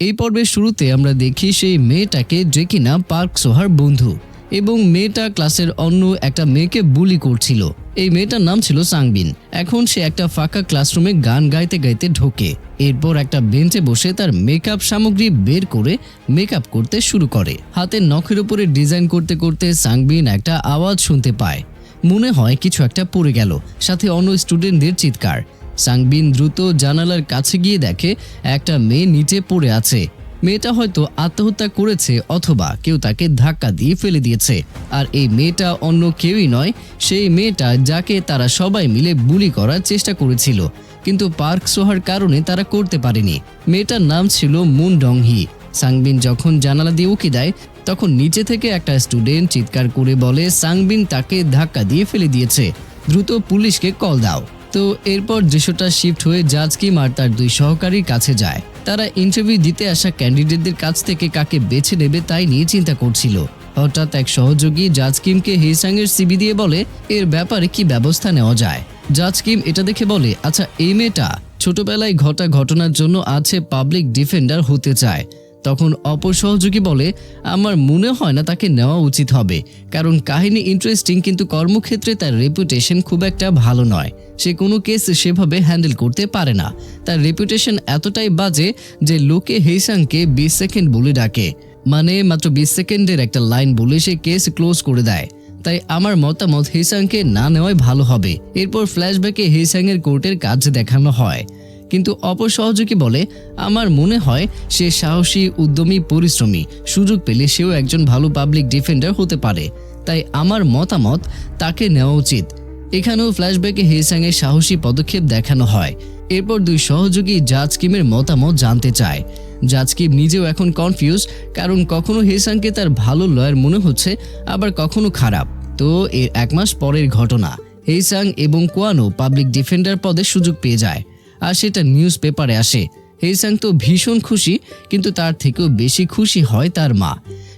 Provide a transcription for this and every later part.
এই পর্বের শুরুতে আমরা দেখি সেই মেয়েটাকে যে কিনা পার্ক সোহার বন্ধু এবং মেয়েটা ক্লাসের অন্য একটা মেয়েকে বুলি করছিল। এই মেয়েটার নাম ছিল সাংবিন। এখন সে একটা ফাঁকা ক্লাসরুমে গান গাইতে গাইতে ঢোকে। এরপর একটা বেঞ্চে বসে তার মেকআপ সামগ্রী বের করে মেকআপ করতে শুরু করে। হাতের নখের উপরে ডিজাইন করতে করতে সাংবিন একটা আওয়াজ শুনতে পায়। মনে হয় কিছু একটা পড়ে গেল। সাথে অন্য স্টুডেন্টদের চিৎকার। সাংবিন দ্রুত জানালার কাছে গিয়ে দেখে একটা মেয়ে নিচে পড়ে আছে। মেয়েটা হয়তো আত্মহত্যা করেছে অথবা কেউ তাকে ধাক্কা দিয়ে ফেলে দিয়েছে। আর এই মেয়েটা অন্য কেউই নয়, সেই মেয়েটা যাকে তারা সবাই মিলে বুলি করার চেষ্টা করেছিল। কিন্তু পার্ক সোহার কারণে তারা করতে পারেনি। মেয়েটার নাম ছিল মুন ডংহি। সাংবিন যখন জানালা দিয়ে উকি দেয়, তখন নিচে থেকে একটা স্টুডেন্ট চিৎকার করে বলে, সাংবিন তাকে ধাক্কা দিয়ে ফেলে দিয়েছে। দ্রুত পুলিশকে কল দাও। তো এরপর দৃশ্যটা শিফট হয়ে জাজ কিম আর তার দুই সহকারীর কাছে যায়। তারা ইন্টারভিউ দিতে আসা ক্যান্ডিডেটদের কাছ থেকে কাকে বেছে নেবে তাই নিয়ে চিন্তা করছিল। হঠাৎ এক সহযোগী জাজ কিমকে হেসাংয়ের সিবি দিয়ে বলে, এর ব্যাপারে কি ব্যবস্থা নেওয়া যায়? জাজ কিম এটা দেখে বলে আচ্ছা এই মেয়েটা ছোটবেলায় ঘটা ঘটনার জন্য আছে পাবলিক ডিফেন্ডার হতে চায়। তখন অপসহযোগী বলে, আমার মনে হয় না তাকে নেওয়া উচিত হবে। কারণ কাহিনী ইন্টারেস্টিং কিন্তু কর্মক্ষেত্রে তার রেপুটেশন খুব একটা ভালো নয়। সে কোনো কেস সেভাবে হ্যান্ডেল করতে পারে না। তার রেপুটেশন এতটাই বাজে যে লোকে হেইসাংকে বিশ সেকেন্ড বলে ডাকে। মানে মাত্র বিশ সেকেন্ডের একটা লাইন বলে সে কেস ক্লোজ করে দেয়। তাই আমার মতামত হেইসাংকে না নেওয়াই ভালো হবে। এরপর ফ্ল্যাশব্যাকে হেইসাংয়ের কোর্টের কাজ দেখানো হয়। কিন্তু অপর সহযোগী বলে, আমার মনে হয় সে সাহসী, উদ্যমী, পরিশ্রমী। সুযোগ পেলে সেও একজন ভালো পাবলিক ডিফেন্ডার হতে পারে। তাই আমার মতামত, তাকে নেওয়া উচিত। এখানেও ফ্ল্যাশব্যাকে হেসাংয়ের সাহসী পদক্ষেপ দেখানো হয়। এরপর দুই সহযোগী জাজ কিমের মতামত জানতে চায়। জাজ কিম নিজেও এখন কনফিউজ কারণ কখনো হেসাংকে তার ভালো লয়ার মনে হচ্ছে, আবার কখনো খারাপ। তো এর এক মাস পরের ঘটনা। হেইসাং এবং কোয়ানো পাবলিক ডিফেন্ডার পদে সুযোগ পেয়ে যায়। আর সেটা নিউজ পেপারে আসে হেইসাং তো ভীষণ খুশি, কিন্তু তার থেকেও বেশি খুশি হয় তার মা।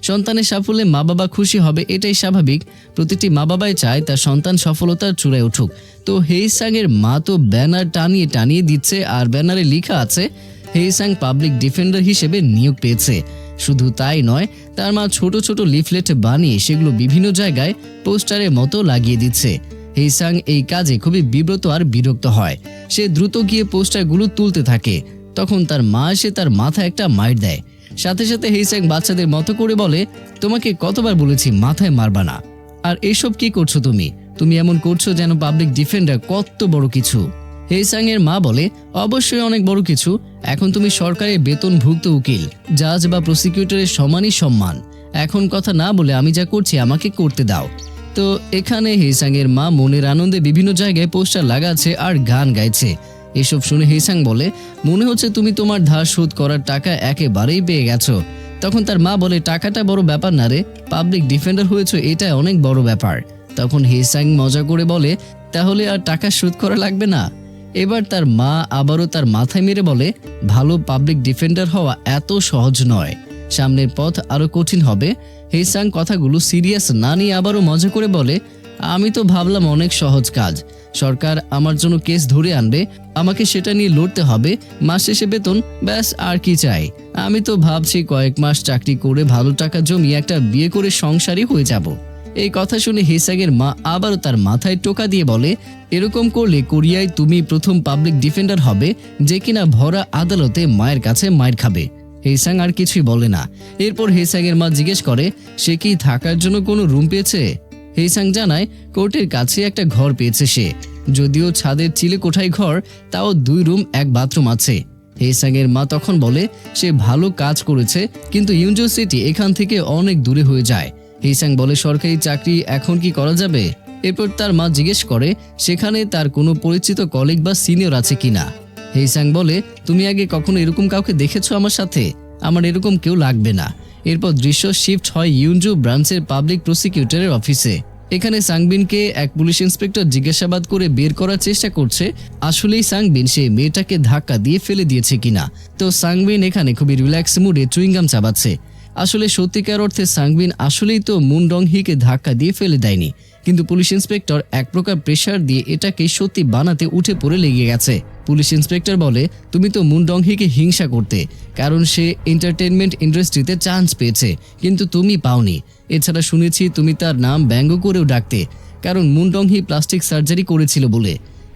সন্তানের সাফল্যে মা বাবা খুশি হবে এটাই স্বাভাবিক। প্রতিটি মা বাবাই চায় তার সন্তান সফলতার চূড়ায় উঠুক। তো হেইসাং এর মা তো ব্যানার টানিয়ে টানিয়ে দিচ্ছে, আর ব্যানারে লেখা আছে হেইসাং পাবলিক ডিফেন্ডার হিসেবে নিয়োগ পেয়েছে। শুধু তাই নয়, তার মা ছোট ছোট লিফলেট বানিয়ে সেগুলো বিভিন্ন জায়গায় পোস্টারের মতো লাগিয়ে দিচ্ছে। হেইসাং এই কাজে খুবই বিব্রত আর বিরক্ত হয়। সে দ্রুত গিয়ে পোস্টারগুলো তুলতে থাকে। তখন তার মা এসে তার মাথায় একটা মাইট দেয়। সাথে সাথে হেইসাং বাচ্চাদের মতো করে বলে, তোমাকে কতবার বলেছি মাথায় মারবা না। আর এসব কি করছ তুমি? তুমি এমন করছ যেন পাবলিক ডিফেন্ডার কত বড় কিছু। হেইসাং এর মা বলে, অবশ্যই অনেক বড় কিছু। এখন তুমি সরকারের বেতনভুক্ত উকিল, জাজ বা প্রসিকিউটরের সমানই সম্মান। এখন কথা না বলে আমি যা করছি আমাকে করতে দাও। তো এখানে হেসাং এর মা মনের আনন্দে বিভিন্ন জায়গায় পোস্টার লাগাচ্ছে আর গান গাইছে। এসব শুনে হেসাং বলে, মনে হচ্ছে তুমি তোমার ধার শোধ করার টাকা একেবারেই পেয়ে গেছো। তখন তার মা বলে, টাকাটা বড় ব্যাপার না রে পাবলিক ডিফেন্ডার হয়েছে এটা অনেক বড় ব্যাপার। তখন হেসাং মজা করে বলে, তাহলে আর টাকা শোধ করা লাগবে না। এবার তার মা আবারও তার মাথায় মেরে বলে, ভালো পাবলিক ডিফেন্ডার হওয়া এত সহজ নয়। সামনের পথ আরও কঠিন হবে। হেসাং কথাগুলো সিরিয়াস না নিয়ে আবারও মজা করে বলে, আমি তো ভাবলাম অনেক সহজ কাজ। সরকার আমার জন্য কেস ধরে আনবে, আমাকে সেটা নিয়ে লড়তে হবে, মাস শেষে বেতন, ব্যাস, আর কি চাই। আমি তো ভাবছি কয়েক মাস চাকরি করে ভালো টাকা জমিয়ে একটা বিয়ে করে সংসারই হয়ে যাব। এই কথা শুনে হেসাগের মা আবারও তার মাথায় টোকা দিয়ে বলে, এরকম করলে কোরিয়ায় তুমি প্রথম পাবলিক ডিফেন্ডার হবে, যে কিনা ভরা আদালতে মায়ের কাছে মায়ের খাবে। হেসাং আর কিছুই বলে না। এরপর হেসাংয়ের মা জিজ্ঞেস করে, সে কি থাকার জন্য কোনো রুম পেয়েছে? হেসাং জানায়, কোর্টের কাছে একটা ঘর পেয়েছে সে। যদিও ছাদের চিলে কোঠায় ঘর, তাও দুই রুম, এক বাথরুম আছে। হেসাংয়ের মা তখন বলে, সে ভালো কাজ করেছে, কিন্তু ইউনিভার্সিটি এখান থেকে অনেক দূরে হয়ে যায়। হেসাং বলে, সরকারি চাকরি এখন কি করা যাবে? এরপর তার মা জিজ্ঞেস করে, সেখানে তার কোনো পরিচিত কলিগ বা সিনিয়র আছে কিনা? হেইসাং বলে, তুমি আগে কখনো এরকম কাউকে দেখেছ আমার সাথে? আমার এরকম কেউ লাগবে না। এরপর দৃশ্য শিফট হয় ইউনজু ব্রাঞ্চের পাবলিক প্রসিকিউটরের অফিসে। এখানে সাংবিনকে এক পুলিশ ইন্সপেক্টর জিজ্ঞাসাবাদ করে বের করার চেষ্টা করছে। আসলেই সাংবিন সেই মেয়েটাকে ধাক্কা দিয়ে ফেলে দিয়েছে কিনা। তো সাংবিন এখানে খুবই রিল্যাক্স মুডে চুইংগাম চাবাচ্ছে। আসলে সত্যিকার অর্থে সাংবিন আসলেই তো মুন ডং হিকে ধাক্কা দিয়ে ফেলে দেয়নি। কিন্তু পুলিশ ইন্সপেক্টর এক প্রকার প্রেশার দিয়ে এটাকে সত্যি বানাতে উঠে পড়ে লেগে গেছে। পুলিশ ইন্সপেক্টর বলে, তুমি তো মুনডংহিকে হিংসা করতে, কারণ সে এন্টারটেনমেন্ট ইন্ডাস্ট্রিতে চান্স পেয়েছে, কিন্তু তুমি পাওনি। এছাড়া শুনেছি তুমি তার নাম ব্যঙ্গ করেও ডাকতে, কারণ মুনডংহি প্লাস্টিক সার্জারি করেছিল বলে।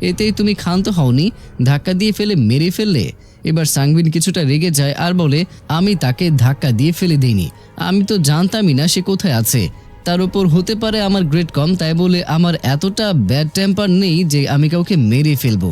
এতেই তুমি ক্ষান্ত হওনি, ধাক্কা দিয়ে ফেলে মেরে ফেললে? এবার সাংবিন কিছুটা রেগে যায় আর বলে, আমি তাকে ধাক্কা দিয়ে ফেলে দিইনি। আমি তো জানতামই না সে কোথায় আছে। তার উপর হতে পারে আমার গ্রেড কম, তাই বলে আমার এতটা ব্যাড টেম্পার নেই যে আমি কাউকে মেরে ফেলব।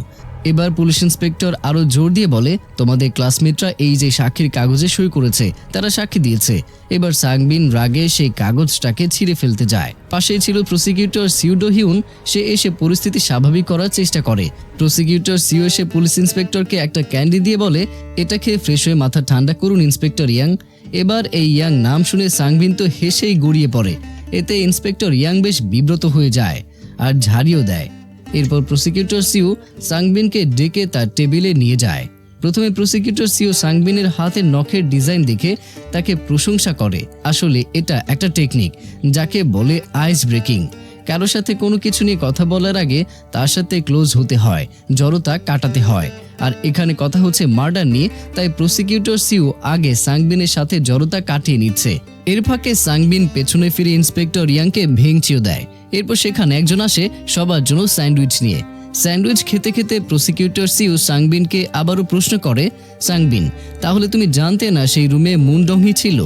এবার পুলিশ ইন্সপেক্টর আরও জোর দিয়ে বলে, তোমাদের ক্লাসমেটরা এই যে সাক্ষীর কাগজে সই করেছে, তারা সাক্ষী দিয়েছে। এবার সাংবিন রাগে সেই কাগজটাকে ছিঁড়ে ফেলতে যায়। পাশেই ছিল প্রসিকিউটর সিউডো হিউন, সে এসে পরিস্থিতি স্বাভাবিক করার চেষ্টা করে। প্রসিকিউটর সিও এসে পুলিশ ইন্সপেক্টরকে একটা ক্যান্ডি দিয়ে বলে, এটা খেয়ে ফ্রেশ হয়ে মাথা ঠান্ডা করুন ইন্সপেক্টর ইয়াং। এবার এই ইয়াং নাম শুনে সাংবিন তো হেসেই গড়িয়ে পড়ে। এতে ইন্সপেক্টর ইয়াং বেশ বিব্রত হয়ে যায় আর ঝাড়িও দেয়। এরপর প্রসিকিউটর সিউ সাংবিনকে ডেকে তার টেবিলে নিয়ে যায়। প্রথমে প্রসিকিউটর সিও সাংবিনের হাতে নখের ডিজাইন দেখে তাকে প্রশংসা করে। আসলে এটা একটা টেকনিক যাকে বলে আইস ব্রেকিং কারও সাথে কোনো কিছু নিয়ে কথা বলার আগে তার সাথে ক্লোজ হতে হয়, জড়তা কাটাতে হয়। আর এখানে কথা হচ্ছে মার্ডার নিয়ে, তাই প্রসিকিউটর সিউ আগে সাংবিনের সাথে জড়তা কাটিয়ে নিচ্ছে। এর ফাঁকে সাংবিন পেছনে ফিরে ইন্সপেক্টর ইয়াংকে ভেঙচিও দেয়। এরপর সেখানে একজন আসে সবার জন্য স্যান্ডউইচ নিয়ে। স্যান্ডউইচ খেতে খেতে প্রসিকিউটর সিউ সাংবিনকে আবারও প্রশ্ন করে, সাংবিন, তাহলে তুমি জানতে না সেই রুমে মুনডংহি ছিল?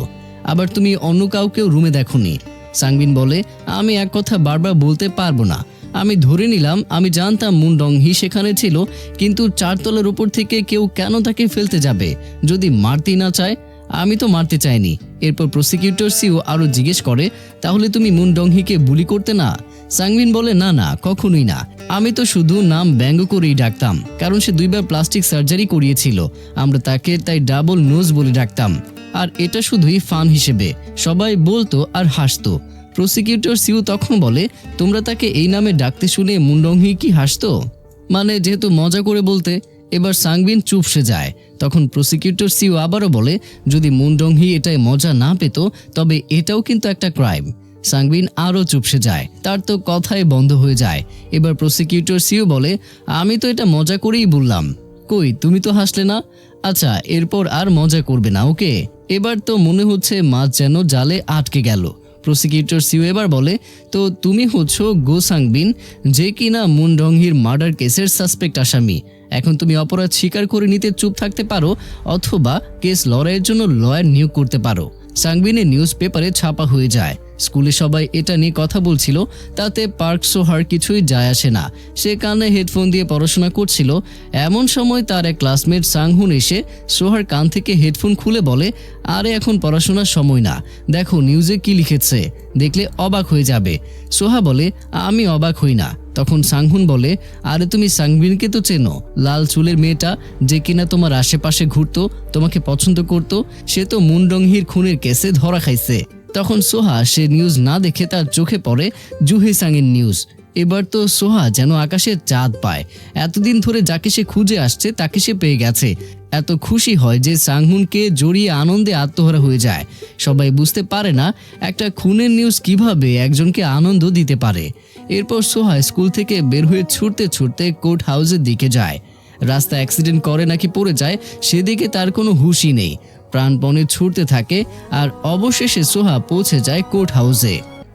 আবার তুমি অন্য কাউকেও রুমে দেখোনি? সাংবিন বলে, আমি এক কথা বারবার বলতে পারব না। আমি ধরে নিলাম, আমি জানতাম মুন্ডংহি সেখানে ছিল, কিন্তু চারতলার উপর থেকে কেউ কেন তাকে ফেলতে যাবে? যদি মারতেই না চায়, আমি তো মারতে চাইনি। এরপর প্রসিকিউটর সিও আরও জিজ্ঞেস করে, তাহলে তুমি মুন্ডংহিকে বুলি করতে না? সাংবিন বলে, না না, কখনোই না। আমি তো শুধু নাম ব্যঙ্গ করেই ডাকতাম, কারণ সে দুইবার প্লাস্টিক সার্জারি করিয়েছিল। আমরা তাকে তাই ডাবল নোজ বলে ডাকতাম। আর এটা শুধুই ফান হিসেবে। সবাই বলতো আর হাসতো। প্রসিকিউটর সিউ তখন বলে, তোমরা তাকে এই নামে ডাকতে শুনে মুন্ডংহি কি হাসতো? মানে যেহেতু মজা করে বলতে, এবার সাংবিন চুপসে যায়। তখন প্রসিকিউটর সিউ আবারও বলে, যদি মুন্ডংহি এটাই মজা না পেত, তবে এটাও কিন্তু একটা ক্রাইম। সাংবিন আরও চুপসে যায়। তার তো কথাই বন্ধ হয়ে যায়। এবার প্রসিকিউটর সিউ বলে, আমি তো এটা মজা করেই বললাম। কই, তুমি তো হাসলে না? আচ্ছা এরপর আর মজা করবে না, ওকে? এবার তো মনে হচ্ছে মাছ যেন জালে আটকে গেল। প্রসিকিউটর সিউ এবার বলে, তো তুমি হচ্ছ গোসাংবিন যে কিনা মুনডংহির মার্ডার কেসের সাসপেক্ট আসামি। এখন তুমি অপরাধ স্বীকার করে নিতে চুপ থাকতে পারো, অথবা কেস লড়াইয়ের জন্য লয়ার নিয়োগ করতে পারো। সাংবিনের নিউজ পেপারে ছাপা হয়ে যায়। স্কুলে সবাই এটা নিয়ে কথা বলছিল, তাতে পার্ক সোহার কিছুই যায় আসে না। সে কানে হেডফোন দিয়ে পড়াশোনা করছিল। এমন সময় তার এক ক্লাসমেট সাংহুন এসে সোহার কান থেকে হেডফোন খুলে বলে, আরে, এখন পড়াশোনার সময় না। দেখো, নিউজে কি লিখেছে? দেখলে অবাক হয়ে যাবে। সোহা বলে, আমি অবাক হই না। তখন সাংহুন বলে, আরে, তুমি সাংবিনকে তো চেনো। লাল চুলের মেয়েটা যে কিনা তোমার আশেপাশে ঘুরতো, তোমাকে পছন্দ করতো, সে তো মুন্ডংহির খুনের কেসে ধরা খাইছে। তখন সোহা সে নিউজ না দেখে তার চোখে পড়ে জুহে সাংয়ের নিউজ এবার তো সোহা যেন আকাশে চাঁদ পায়। এতদিন ধরে যাকে সে খুঁজে আসছে, তাকে সে পেয়ে গেছে। এত খুশি হয় যে সাংহুনকে জড়িয়ে আনন্দে আত্মহারা হয়ে যায়। সবাই বুঝতে পারে না একটা খুনের নিউজ কীভাবে একজনকে আনন্দ দিতে পারে। এরপর সোহা স্কুল থেকে বের হয়ে ছুটতে ছুটতে কোর্ট হাউসের দিকে যায়। রাস্তা অ্যাক্সিডেন্ট করে নাকি পড়ে যায়, সেদিকে তার কোনো হুঁশই নেই। প্রাণপণে ছুটতে থাকে আর অবশেষে সোহা পৌঁছে যায় কোর্ট হাউসে।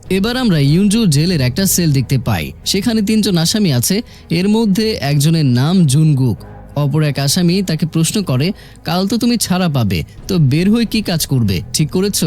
এবার আমরা ইউনজু জেলের একটা সেল দেখতে পাই। সেখানে তিনজন আসামি আছে। এর মধ্যে একজনের নাম জুনগুক। অপর এক আসামি তাকে প্রশ্ন করে, কাল তো তুমি ছাড়া পাবে, তো বের হয়ে কি কাজ করবে? ঠিক করেছ?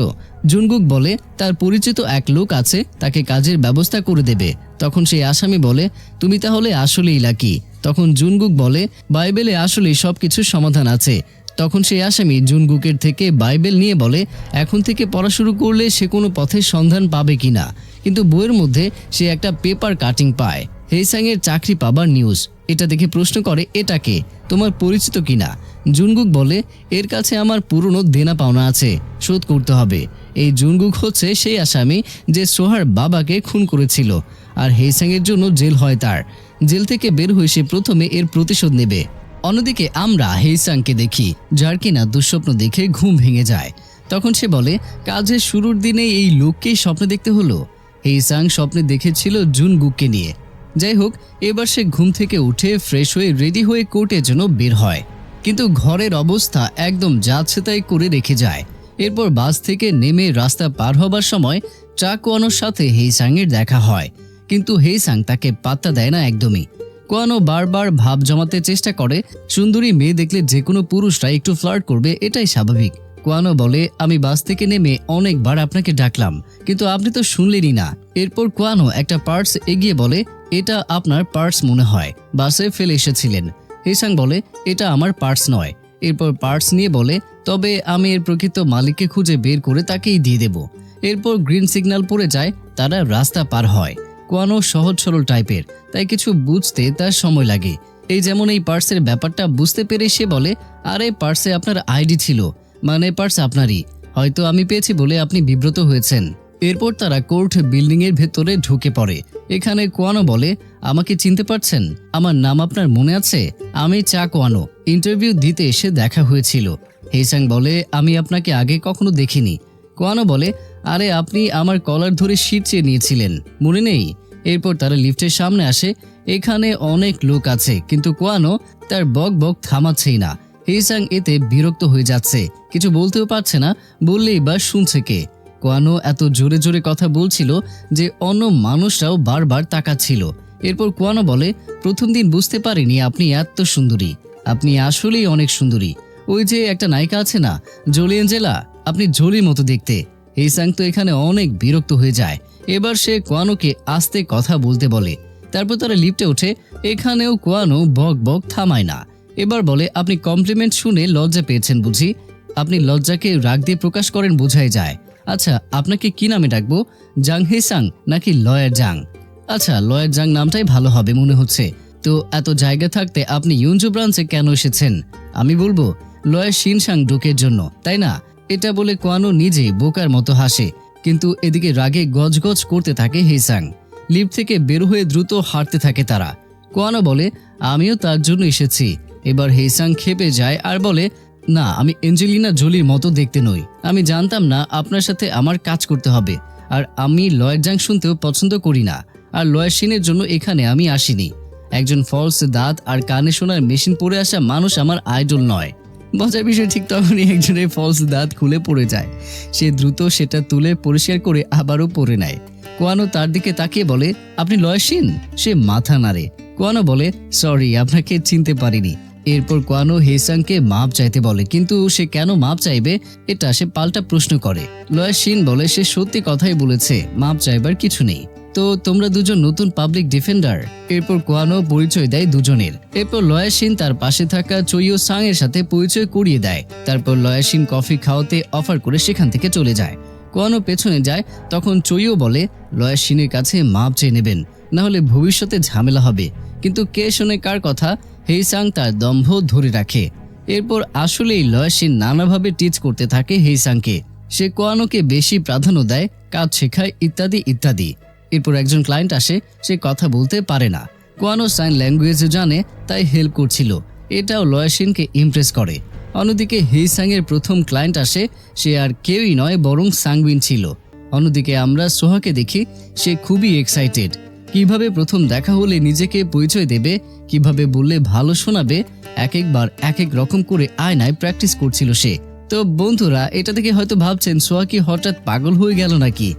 জুনগুক বলে, তার পরিচিত এক লোক আছে, তাকে কাজের ব্যবস্থা করে দেবে। তখন সেই আসামি বলে, তুমি তাহলে আসলেই লাকি। তখন জুনগুক বলে, বাইবেলে আসলেই সব কিছুর সমাধান আছে। তখন সেই আসামি জুনগুকের থেকে বাইবেল নিয়ে বলে, এখন থেকে পড়া শুরু করলে সে কোনো পথের সন্ধান পাবে কিনা কিন্তু বইয়ের মধ্যে সে একটা পেপার কাটিং পায়। হেইসাংয়ের চাকরি পাবার নিউজ। এটা দেখে প্রশ্ন করে এটাকে তোমার পরিচিত কিনা জুনগুক বলে, এর কাছে আমার পুরনো দেনা পাওনা আছে, শোধ করতে হবে। এই জুনগুক হচ্ছে সেই আসামি যে সোহার বাবাকে খুন করেছিল, আর হেইসাংয়ের জন্য জেল হয় তার। জেল থেকে বের হয়ে সে প্রথমে এর প্রতিশোধ নেবে। অন্যদিকে আমরা হেইসাংকে দেখি, যার কিনা দুঃস্বপ্ন দেখে ঘুম ভেঙে যায়। তখন সে বলে কাজের শুরুর দিনে এই লোককেই স্বপ্ন দেখতে হলো। হেইসাং স্বপ্নে দেখেছিল জুনগুককে নিয়ে। যাই হোক, এবার সে ঘুম থেকে উঠে ফ্রেশ হয়ে রেডি হয়ে কোর্টের জন্য বের হয়। কিন্তু ঘরের অবস্থা একদম যাচ্ছে তাই করে রেখে যায়। এরপর বাস থেকে নেমে রাস্তা পার হবার সময় চা কোয়ানোর সাথে হেইসাংয়ের দেখা হয়। কিন্তু হেইসাং তাকে পাত্তা দেয় না একদমই। কোয়ানো বারবার ভাব জমাতে চেষ্টা করে, সুন্দরী মেয়ে দেখলে যে কোনো পুরুষরা একটু ফ্লার্ট করবে, এটাই স্বাভাবিক। কোয়ানো বলে, আমি বাস থেকে নেমে অনেকবার আপনাকে ডাকলাম, কিন্তু আপনি তো শুনলেনই না। এরপর কোয়ানো একটা পার্স এগিয়ে বলে, এটা আপনার পার্স মনে হয়। বাসে ফেলে এসেছিলেন। হেসাং বলে, এটা আমার পার্স নয়। এরপর পার্স নিয়ে বলে, তবে আমি এর প্রকৃত মালিককে খুঁজে বের করে তাকেই দিয়ে দেব। এরপর গ্রিন সিগন্যাল পড়ে যায়, তারা রাস্তা পার হয়। কোয়ানো সহজ সরল টাইপের, তাই কিছু বুঝতে তার সময় লাগে। এই যেমন এই পার্সের ব্যাপারটা বুঝতে পেরে সে বলে, আরে, পার্সে আপনার আইডি ছিল মানে পার্স আপনারই। হয়তো আমি পেয়েছি বলে আপনি বিব্রত হয়েছেন। এরপর তারা কোর্ট বিল্ডিং এর ভেতরে ঢুকে পড়ে। এখানে কোয়ানো বলে, আমাকে চিনতে পারছেন? আমার নাম আপনার মনে আছে? আমি চা কোয়ানো। ইন্টারভিউ দিতে এসে দেখা হয়েছিল। হেসাং বলে, আমি আপনাকে আগে কখনো দেখিনি। কোয়ানো বলে আরে, আপনি আমার কলার ধরে শীত চেয়ে নিয়েছিলেন। মনে নেই? এরপর তারা লিফটের সামনে আসে। এখানে অনেক লোক আছে, কিন্তু কোয়ানো তার বক বক থামাচ্ছেই না। হেসাং এতে বিরক্ত হয়ে যাচ্ছে। কিছু বলতেও পারছে না, বললেই বা শুনছে কে? কোয়ানো এত জোরে জোরে কথা বলছিল যে অন্য মানুষরাও বারবার তাকাচ্ছিল। এরপর কোয়ানো বলে, প্রথম দিন বুঝতে পারিনি আপনি এত সুন্দরী। আপনি আসলেই অনেক সুন্দরী। ওই যে একটা নায়িকা আছে না, জোলি এঞ্জেলা? আপনি জোলির মতো দেখতে। হেসাং তো এখানে অনেক বিরক্ত হয়ে যায়। এবার সে কোয়ানোকে আস্তে কথা বলতে বলে। তারপর তারা লিফটে ওঠে। এখানেও কোয়ানো বক বক থামায় না। এবার বলে, আপনি কমপ্লিমেন্ট শুনে লজ্জা পেয়েছেন বুঝি? আপনি লজ্জাকে রাগ দিয়ে প্রকাশ করেন বোঝাই যায়। আচ্ছা আপনাকে কি নামে ডাকবো? জাং হেসাং নাকি লয়ার জাং? আচ্ছা লয়ার জাং নামটাই ভালো হবে মনে হচ্ছে। তো এত জায়গা থাকতে আপনি ইউনজু ব্রাঞ্চে কেন এসেছেন? আমি বলব, লয়ার শিনসাং ডোকের জন্য, তাই না? এটা বলে কোয়ানো নিজে বোকার মতো হাসে। কিন্তু এদিকে রাগে গজগজ করতে থাকে হেসাং লিফট থেকে বের হয়ে দ্রুত হাঁটতে থাকে তারা। কোয়ানো বলে, আমিও তার জন্য এসেছি। এবার হেসাং খেপে যায় আর বলে, না, আমি এঞ্জেলিনা জোলির মতো দেখতে নই। আমি জানতাম না আপনার সাথে আমার কাজ করতে হবে। আর আমি লয়ার জাং শুনতেও পছন্দ করি না। আর লয়ার সিনের জন্য এখানে আমি আসিনি। একজন ফলস দাঁত আর কানে শোনার মেশিন পরে আসা মানুষ আমার আইডল নয়। মজার বিষয় ঠিক তখনই একজনের ফলস দাঁত খুলে পড়ে যায়। সে দ্রুত সেটা তুলে পরিষ্কার করে আবারও পরে নেয়। কোয়ানো তার দিকে তাকিয়ে বলে, আপনি লয়সিন? সে মাথা নাড়ে। কোয়ানো বলে, সরি, আপনাকে চিনতে পারিনি। এরপর কোয়ানো হেসাংকে মাপ চাইতে বলে, কিন্তু সে কেন মাপ চাইবে? এটা সে পাল্টা প্রশ্ন করে। লয়াসিন বলে, সে সত্যি কথাই বলেছে, মাপ চাইবার কিছু নেই। তো তোমরা দুজন নতুন পাবলিক ডিফেন্ডার এরপর কোয়ানো পরিচয় দেয় দুজনের। এরপর লয়াসিন তার পাশে থাকা চৈয় সাং এর সাথে পরিচয় করিয়ে দেয়। তারপর লয়াসিন কফি খাওয়াতে অফার করে সেখান থেকে চলে যায়। কোয়ানো পেছনে যায়, তখন চৈয় বলে, লয়াসিনের কাছে মাপ চেয়ে নেবেন না হলে ভবিষ্যতে ঝামেলা হবে। কিন্তু কে শোনে কার কথা হেইসাং তার দম্ভ ধরে রাখে। এরপর আসলেই লয়াসিন নানাভাবে টিচ করতে থাকে হেইসাংকে সে কোয়ানোকে বেশি প্রাধান্য দেয়, কাজ শেখায় ইত্যাদি ইত্যাদি। এরপর একজন ক্লায়েন্ট আসে, সে কথা বলতে পারে না। কোয়ানো সাইন ল্যাঙ্গুয়েজও জানে, তাই হেল্প করছিল। এটাও লয়াসিনকে ইমপ্রেস করে। অন্যদিকে হেইসাং এর প্রথম ক্লায়েন্ট আসে, সে আর কেউই নয়, বরং সাংবিন ছিল। অন্যদিকে আমরা সোহাকে দেখি, সে খুবই এক্সাইটেড কীভাবে প্রথম দেখা হলে নিজেকে পরিচয় দেবে, কীভাবে বললে ভালো শোনাবে এক একবার এক এক রকম করে আয়নায় প্র্যাকটিস করছিল সে। তো বন্ধুরা, এটা থেকে হয়তো ভাবছেন, সোহা কি হঠাৎ পাগল হয়ে গেল নাকি?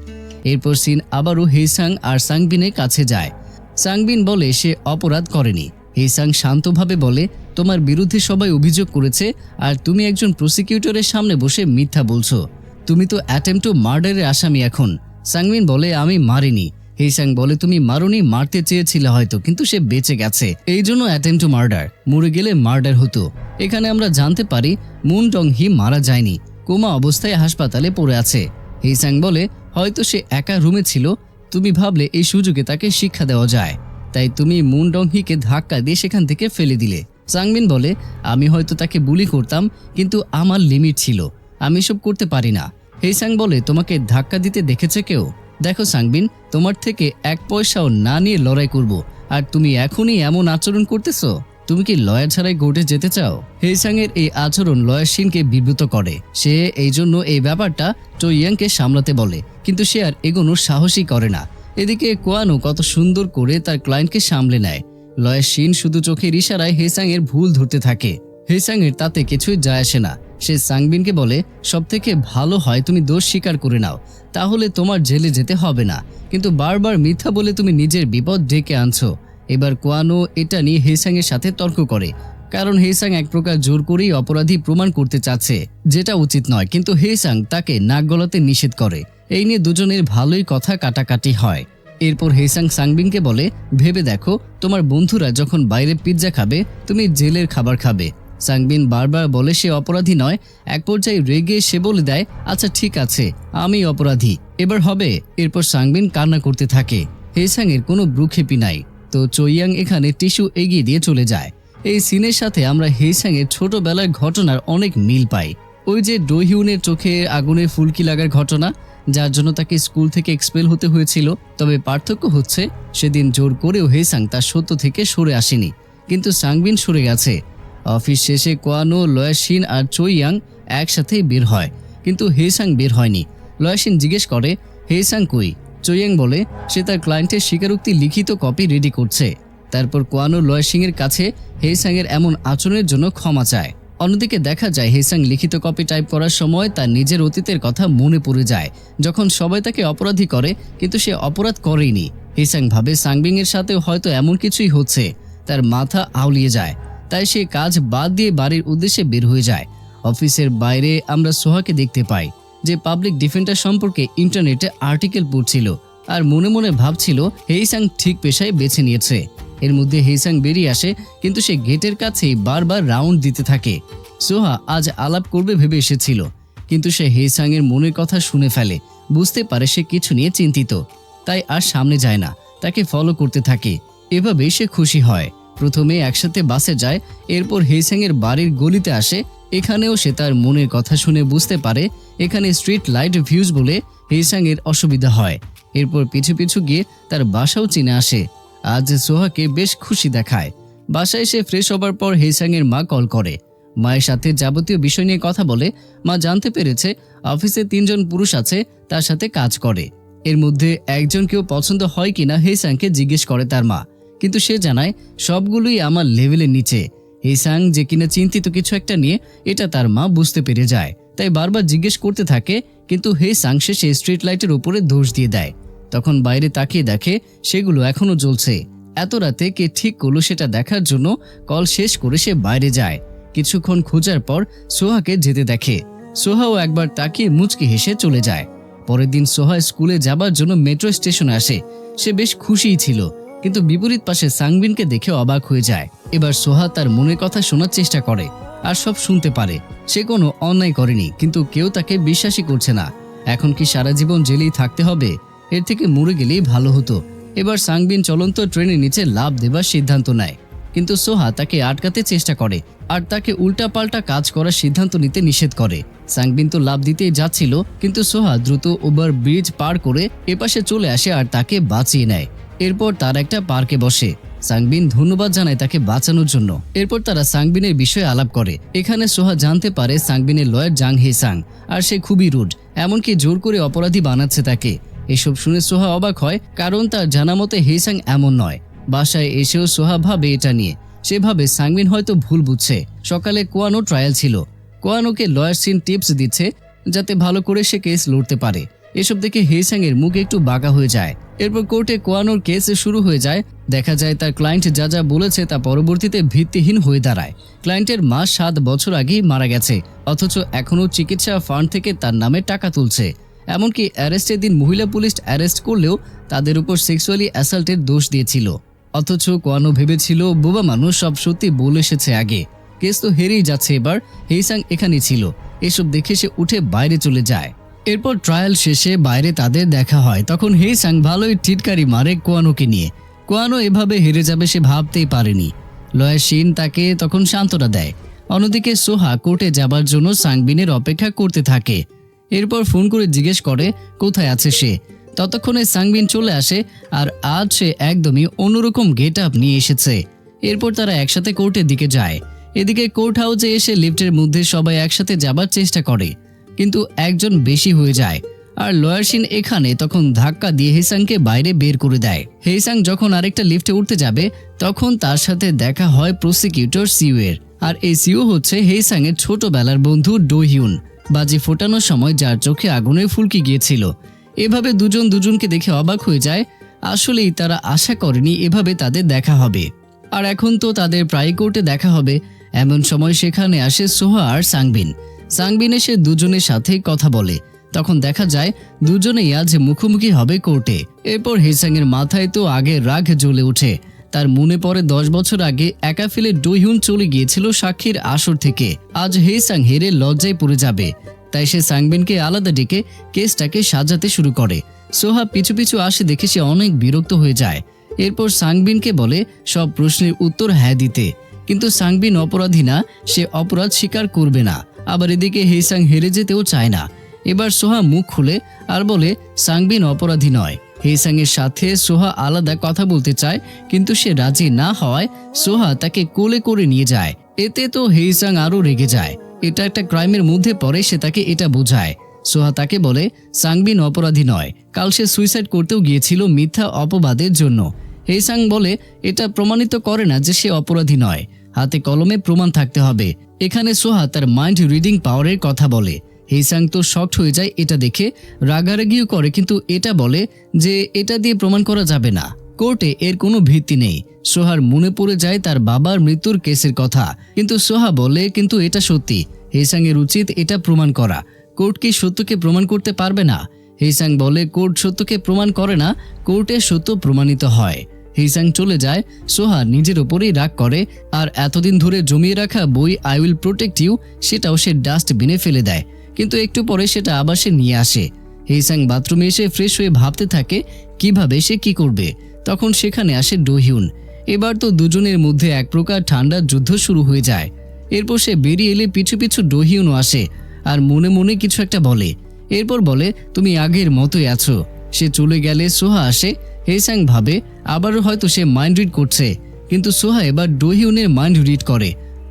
এরপর সিন আবারও হেইসাং আর সাংবিনের কাছে যায়। সাংবিন বলে সে অপরাধ করেনি। হেইসাং শান্তভাবে বলে, তোমার বিরুদ্ধে সবাই অভিযোগ করেছে আর তুমি একজন প্রসিকিউটরের সামনে বসে মিথ্যা বলছো। তুমি তো অ্যাটেম্প টু মার্ডারের আসামি এখন। সাংবিন বলে, আমি মারিনি। হেইসাং বলে, তুমি মারুনি, মারতে চেয়েছিলে হয়তো, কিন্তু সে বেঁচে গেছে। এই জন্য অ্যাটেম্প টু মার্ডার, মরে গেলে মার্ডার হতো। এখানে আমরা জানতে পারি, মুন ডং হি মারা যায়নি, কোমা অবস্থায় হাসপাতালে পড়ে আছে। হেইসাং বলে হয়তো সে একা রুমে ছিল, তুমি ভাবলে এই সুযোগে তাকে শিক্ষা দেওয়া যায়। তাই তুমি মুন ডং হিকে ধাক্কা দিয়ে সেখান থেকে ফেলে দিলে। সাংবিন বলে, আমি হয়তো তাকে বুলি করতাম, কিন্তু আমার লিমিট ছিল। আমি সব করতে পারি না। হেইসাং বলে, তোমাকে ধাক্কা দিতে দেখেছে কেউ? দেখো সাংবিন তোমার থেকে এক পয়সাও না নিয়ে লড়াই করব, আর তুমি এখনই এমন আচরণ করতেছো? তুমি কি লয়ার ছাড়াই কোর্টে যেতে চাও? হেইসাং এর এই আচরণ লয়ার সিনকে বিব্রত করে। সে এই জন্য এই ব্যাপারটা চো ইয়াংকে সামলাতে বলে, কিন্তু সে আর এগোনোর সাহসই করে না। এদিকে কোয়ানো কত সুন্দর করে তার ক্লায়েন্টকে সামলে নেয়। লয়ের সিন শুধু চোখের ইশারায় হেসাং এর ভুল ধরতে থাকে। হেসাং এর তাতে কিছুই যায় আসে না। সে সাংবিনকে বলে সব থেকে ভালো হয় তুমি দোষ স্বীকার করে নাও। তাহলে তোমার জেলে যেতে হবে না। কিন্তু বারবার মিথ্যা বলে তুমি নিজের বিপদ ডেকে আনছো। এবার কোয়ানো এটা নিয়ে হেসাং এর সাথে তর্ক করে, কারণ হেসাং এক প্রকার জোর করেই অপরাধী প্রমাণ করতে চাচ্ছে, যেটা উচিত নয়, কিন্তু হেসাং তাকে নাক গলাতে নিষেধ করে। এই নিয়ে দুজনের ভালোই কথা কাটাকাটি হয়। এরপর হেসাং সাংবিংকে বলে, ভেবে দেখো, তোমার বন্ধুরা যখন বাইরে পিৎজা খাবে, তুমি জেলের খাবার খাবে। সাংবিন বারবার বলে, সে অপরাধী নয়, এক পর্যায়ে রেগে সে বলে দেয় আচ্ছা ঠিক আছে, আমি অপরাধী। এবার হবে, এরপর সাংবিন কান্না করতে থাকে। হেসাং এর কোনো ব্রুক্ষেপি নাই। তো চৈয়াং এখানে টিস্যু এগিয়ে দিয়ে চলে যায়। এই সিনের সাথে আমরা হেসাং এর ছোটবেলার ঘটনার অনেক মিল পাই। ওই যে ডোহিউনের চোখে আগুনে ফুলকি লাগার ঘটনা, যার জন্য তাকে স্কুল থেকে এক্সপেল হতে হয়েছিল। তবে পার্থক্য হচ্ছে, সেদিন জোর করেও হেসাং তার সত্য থেকে সরে আসেনি। কিন্তু সাংবিন সরে গেছে। অফিস শেষে কোয়ানো, লয়াসিন আর চৈয়াং একসাথেই বের হয়। কিন্তু হেসাং বের হয়নি। লয়াসিন জিজ্ঞেস করে হেসাং কই? চৈয়াং বলে, সে তার ক্লায়েন্টের স্বীকারোক্তি লিখিত কপি রেডি করছে। তারপর কোয়ানো লয়সিং এর কাছে হেসাং এর এমন আচরণের জন্য ক্ষমা চায়। অন্যদিকে দেখা যায় হেসাং লিখিত কপি টাইপ করার সময় তার নিজের অতীতের কথা মনে পড়ে যায়, যখন সবাই তাকে অপরাধী করে, কিন্তু সে অপরাধ করেনি হেসাং ভাবে সাংবিং এর সাথেও হয়তো এমন কিছুই হচ্ছে, তার মাথা আউলিয়ে যায়, তাই সে কাজ বাদ দিয়ে বাড়ির উদ্দেশ্যে বের হয়ে যায়। অফিসের বাইরে আমরা সোহাকে দেখতে পাই। যে পাবলিক ডিফেন্ডার সম্পর্কে ইন্টারনেটে আর্টিকেল পড়ছিল। আর মনে মনে ভাবছিল, হেইসাং ঠিক পেশায় বেছে নিয়েছে। এর মধ্যে হেইসাং বেরিয়ে আসে, কিন্তু সে গেটের কাছেই বারবার রাউন্ড দিতে থাকে। সোহা আজ আলাপ করবে ভেবে এসেছিল। কিন্তু সে হেইসাং এর মনের কথা শুনে ফেলে। বুঝতে পারে সে কিছু নিয়ে চিন্তিত। তাই আর সামনে যায় না। তাকে ফলো করতে থাকে। এভাবেই সে খুশি হয়। প্রথমে একসাথে বাসে যায়, এরপর হেইসাং এর বাড়ির গলিতে আসে এখানেও সে তার মনের কথা শুনে বুঝতে পারে এখানে স্ট্রিট লাইট ভিউজ বলে হেইসাং এর অসুবিধা হয়। এরপর পিছু পিছু গিয়ে তার বাসাও চিনে আসে। আজ সোহাকে বেশ খুশি দেখায়। বাসায় এসে ফ্রেশ হবার পর হেইসাং এর মা কল করে। মায়ের সাথে যাবতীয় বিষয় নিয়ে কথা বলে। মা জানতে পেরেছে অফিসে তিনজন পুরুষ আছে, তার সাথে কাজ করে। এর মধ্যে একজন কেউ পছন্দ হয় কিনা হেইসাংকে জিজ্ঞেস করে তার মা। কিন্তু সে জানায়, সবগুলোই আমার লেভেলের নিচে। হেইসাং যে কিনা চিন্তিত কিছু একটা নিয়ে, এটা তার মা বুঝতে পেরে যায়। তাই বারবার জিজ্ঞেস করতে থাকে, কিন্তু হেইসাং শেষে স্ট্রিট লাইটের উপরে দোষ দিয়ে দেয়। তখন বাইরে তাকিয়ে দেখে, সেগুলো এখনও জ্বলছে। এত রাতে কে ঠিক করল সেটা দেখার জন্য কল শেষ করে সে বাইরে যায়। কিছুক্ষণ খোঁজার পর সোহাকে যেতে দেখে। সোহাও একবার তাকিয়ে মুচকি হেসে চলে যায়। পরের দিন সোহা স্কুলে যাবার জন্য মেট্রো স্টেশনে আসে। সে বেশ খুশিই ছিল। কিন্তু বিপরীত পাশে সাংবিনকে দেখে অবাক হয়ে যায়। এবার সোহা তার মনের কথা শোনার চেষ্টা করে আর সব শুনতে পারে। সে কোনো অন্যায় করেনি, কিন্তু কেউ তাকে বিশ্বাসই করছে না। এখন কি সারা জীবন জেলেই থাকতে হবে? এর থেকে মরে গেলেই ভালো হতো। এবার সাংবিন চলন্ত ট্রেনের নিচে লাভ দেবার সিদ্ধান্ত নেয়। কিন্তু সোহা তাকে আটকাতে চেষ্টা করে আর তাকে উল্টাপাল্টা কাজ করার সিদ্ধান্ত নিতে নিষেধ করে। সাংবিন তো লাভ দিতেই যাচ্ছিল, কিন্তু সোহা দ্রুত ওভার ব্রিজ পার করে এপাশে চলে আসে আর তাকে বাঁচিয়ে নেয়। এরপর তার একটা পার্কে বসে। সাংবিন ধন্যবাদ জানায় তাকে বাঁচানোর জন্য। এরপর তারা সাংবিনের বিষয়ে আলাপ করে। এখানে সোহা জানতে পারে সাংবিনের লয়ার জাং হে সাং, আর সে খুবই রুড, এমনকি জোর করে অপরাধী বানাচ্ছে তাকে। এসব শুনে সোহা অবাক হয়, কারণ তার জানা মতে হেসাং এমন নয়। বাসায় এসেও সোহা ভাবে এটা নিয়ে। সে ভাবে সাংবিন হয়তো ভুল বুঝছে। সকালে কোয়ানো ট্রায়াল ছিল। কোয়ানোকে লয়ার সিন টিপস দিচ্ছে, যাতে ভালো করে সে কেস লড়তে পারে। এসব দেখে হেসাং এর মুখ একটু বাঁকা হয়ে যায়। এরপর কোর্টে কোয়ানোর কেস শুরু হয়ে যায়। দেখা যায় তার ক্লায়েন্ট যা যা বলেছে তা পরবর্তীতে ভিত্তিহীন হয়ে দাঁড়ায়। ক্লায়েন্টের মা সাত বছর আগেই মারা গেছে, অথচ এখনও চিকিৎসা ফান্ড থেকে তার নামে টাকা তুলছে। এমনকি অ্যারেস্টের দিন মহিলা পুলিশ অ্যারেস্ট করলেও তাদের উপর সেক্সুয়ালি অ্যাসাল্টের দোষ দিয়েছিল। অথচ কোয়ানো ভেবেছিল, বোবা মানুষ সব সত্যি বলে এসেছে আগে। কেস তো হেরেই যাচ্ছে এবার হেইসাং এখানেই ছিল। এসব দেখে সে উঠে বাইরে চলে যায়। এরপর ট্রায়াল শেষে বাইরে তাদের দেখা হয়। তখন হে হেইসাং ভালোই টিটকারি মারে কোয়ানোকে নিয়ে। কোয়ানো এভাবে হেরে যাবে সে ভাবতেই পারেনি। লয়ার শিন তাকে তখন সান্ত্বনা দেয়। অন্যদিকে সোহা কোর্টে যাবার জন্য সাংবিনের অপেক্ষা করতে থাকে। এরপর ফোন করে জিজ্ঞেস করে, কোথায় আছে সে? ততক্ষণে সাংবিন চলে আসে আর আজ সে একদমই অন্যরকম গেট আপ নিয়ে এসেছে। এরপর তারা একসাথে কোর্টের দিকে যায়। এদিকে কোর্ট হাউসে এসে লিফটের মধ্যে সবাই একসাথে যাবার চেষ্টা করে। কিন্তু একজন বেশি হয়ে যায়। আর লয়ারসিন এখানে তখন ধাক্কা দিয়ে হেসাংকে বাইরে বের করে দেয়। হেসাং যখন আরেকটা লিফটে উঠতে যাবে, তখন তার সাথে দেখা হয় প্রসিকিউটর সিউয়ের। আর এই সিউ হচ্ছে হেসাং এর ছোটবেলার বন্ধু ডোহিউন বাজি ফোটানোর সময় যার চোখে আগুনে ফুলকি গিয়েছিল। এভাবে দুজন দুজনকে দেখে অবাক হয়ে যায়, আসলেই তারা আশা করেনি এভাবে তাদের দেখা হবে। আর এখন তো তাদের প্রায় কোর্টে দেখা হবে, এমন সময় সেখানে আসে সোহা আর সাংবিন। সাংবিন এসে দুজনের সাথে কথা বলে। তখন দেখা যায়, দুজনেই আজ মুখোমুখি হবে কোর্টে। এরপর হেসাংয়ের মাথায় তো আগে রাগ জ্বলে ওঠে। তার মনে পড়ে দশ বছর আগে একা ফেলে ডোহিউন চলে গিয়েছিল সাক্ষীর আসর থেকে। আজ হেসাং হেরে লজ্জায় পড়ে যাবে। তাই সে সাংবিনকে আলাদা ডেকে কেসটাকে সাজাতে শুরু করে। সোহা পিছু পিছু আসে দেখে সে অনেক বিরক্ত হয়ে যায়। এরপর সাংবিনকে বলে, সব প্রশ্নের উত্তর হ্যাঁ দিতে। কিন্তু সাংবিন অপরাধী না, সে অপরাধ স্বীকার করবে না। আবার এদিকে হেসাং হেরে যেতেও চায় না। এবার সোহা মুখ খুলে আর বলে, সাংবিন অপরাধী নয়। হেসাংয়ের সাথে সোহা আলাদা কথা বলতে চায়, কিন্তু সে রাজি না হওয়ায় সোহা তাকে কোলে করে নিয়ে যায়। এতে তো হেইসাং আরও রেগে যায়। এটা একটা ক্রাইমের মধ্যে পড়ে, সে তাকে এটা বোঝায়। সোহা তাকে বলে, সাংবিন অপরাধী নয়। কাল সে সুইসাইড করতেও গিয়েছিল মিথ্যা অপবাদের জন্য। হেইসাং বলে, এটা প্রমাণিত করে না যে সে অপরাধী নয়। হাতে কলমে প্রমাণ থাকতে হবে। এখানে সোহা তার মাইন্ড রিডিং পাওয়ারের কথা বলে। হেইসাং তো শক্ট হয়ে যায় এটা দেখে, রাগারাগিও করে, কিন্তু এটা বলে যে এটা দিয়ে প্রমাণ করা যাবে না। কোর্টে এর কোনো ভিত্তি নেই। সোহার মনে পড়ে যায় তার বাবার মৃত্যুর কেসের কথা। কিন্তু সোহা বলে, কিন্তু এটা সত্যি। হেসাংয়ের উচিত এটা প্রমাণ করা। কোর্ট কি সত্যকে প্রমাণ করতে পারবে না? হেসাং বলে, কোর্ট সত্যকে প্রমাণ করে না। কোর্টে সত্য প্রমাণিত হয়। হিসাং চলে যায় সোহা নিজের ওপরেই রাগ করে, আর এতদিন ধরে জমিয়ে রাখা বই আই উইল প্রোটেক্ট ইউ সেটাও সে ডাস্টবিনে ফেলে দেয়। কিন্তু একটু পরে সেটা আবার সে নিয়ে আসে। হেইসাং বাথরুমে এসে ফ্রেশ হয়ে ভাবতে থাকে, কীভাবে সে কি করবে? তখন সেখানে আসে ডোহিউন। এবার তো দুজনের মধ্যে এক প্রকার ঠান্ডা যুদ্ধ শুরু হয়ে যায়। এরপর সে বেরিয়ে এলে পিছু পিছু ডোহিউনও আসে, আর মনে মনে কিছু একটা বলে। এরপর বলে, তুমি আগের মতোই আছো। সে চলে গেলে সোহা আসে হেসাং ভাবে আবারও হয়তো সে মাইন্ড রিড করছে, কিন্তু সোহা এবার ডোহিউনের মাইন্ড রিড করে,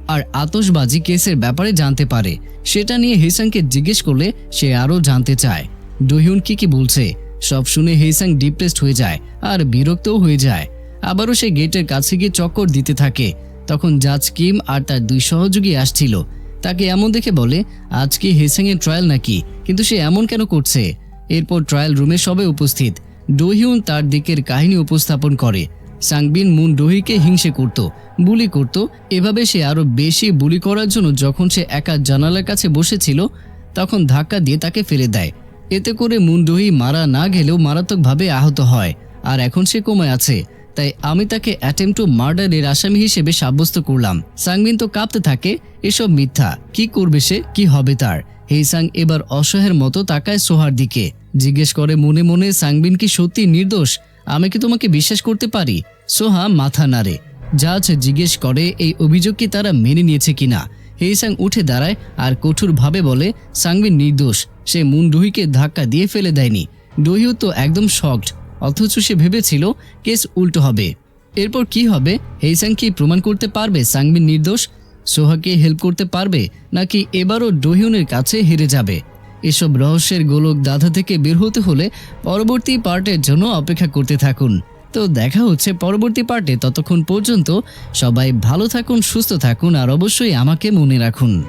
আর আতসবাজি কেসের ব্যাপারে জানতে পারে। সেটা নিয়ে হেসাংকে জিজ্ঞেস করলে সে আরও জানতে চায়। ডোহিউন কি কি বলছে? সব শুনে হেসাং ডিপ্রেসড হয়ে যায় আর বিরক্তও হয়ে যায়। আবারও সে গেটের কাছে গিয়ে চক্কর দিতে থাকে। তখন জাজ কিম আর তার দুই সহযোগী আসছিল। তাকে এমন দেখে বলে আজকে হেসাংয়ের ট্রায়াল নাকি? কিন্তু সে এমন কেন করছে? এরপর ট্রায়াল রুমে সবে উপস্থিত। ডোহিউন তার দিকের কাহিনী উপস্থাপন করে। সাংবিন মুন ডোহিকে হিংসে করত, বুলি করত। এভাবে সে আরও বেশি বুলি করার জন্য যখন সে একা জানালার কাছে বসেছিল, তখন ধাক্কা দিয়ে তাকে ফেলে দেয়। এতে করে মুন ডোহি মারা না গেলেও মারাত্মকভাবে আহত হয়, আর এখন সে কমে আছে। তাই আমি তাকে অ্যাটেম্প টু মার্ডারের আসামি হিসেবে সাব্যস্ত করলাম। সাংবিন তো কাঁপতে থাকে, এসব মিথ্যা, কি করবে সে, কি হবে তার? হেইসাং এবার অসহায়ের মতো তাকায় সোহার দিকে। জিজ্ঞেস করে মনে মনে, সাংবিন কি সত্যি নির্দোষ? আমি কি তোমাকে বিশ্বাস করতে পারি? সোহা মাথা নাড়ে। জাজ জিজ্ঞেস করে, এই অভিযোগ কি তারা মেনে নিয়েছে কিনা? হেইসাং উঠে দাঁড়ায় আর কঠোরভাবে বলে, সাংবিন নির্দোষ। সে মুন ডুহিকে ধাক্কা দিয়ে ফেলে দেয়নি। ডুহিও তো একদম শকড। অথচ সে ভেবেছিল কেস উল্টো হবে। এরপর কি হবে? হেইসাং কি প্রমাণ করতে পারবে সাংবিন নির্দোষ? সোহাকে হেল্প করতে পারবে নাকি এবারও ডোহিউনের কাছে হেরে যাবে? এসব রহস্যের গোলক দাধা থেকে বের হতে হলে পরবর্তী পার্টের জন্য অপেক্ষা করতে থাকুন। তো দেখা হচ্ছে পরবর্তী পার্টে। ততক্ষণ পর্যন্ত সবাই ভালো থাকুন, সুস্থ থাকুন আর অবশ্যই আমাকে মনে রাখুন।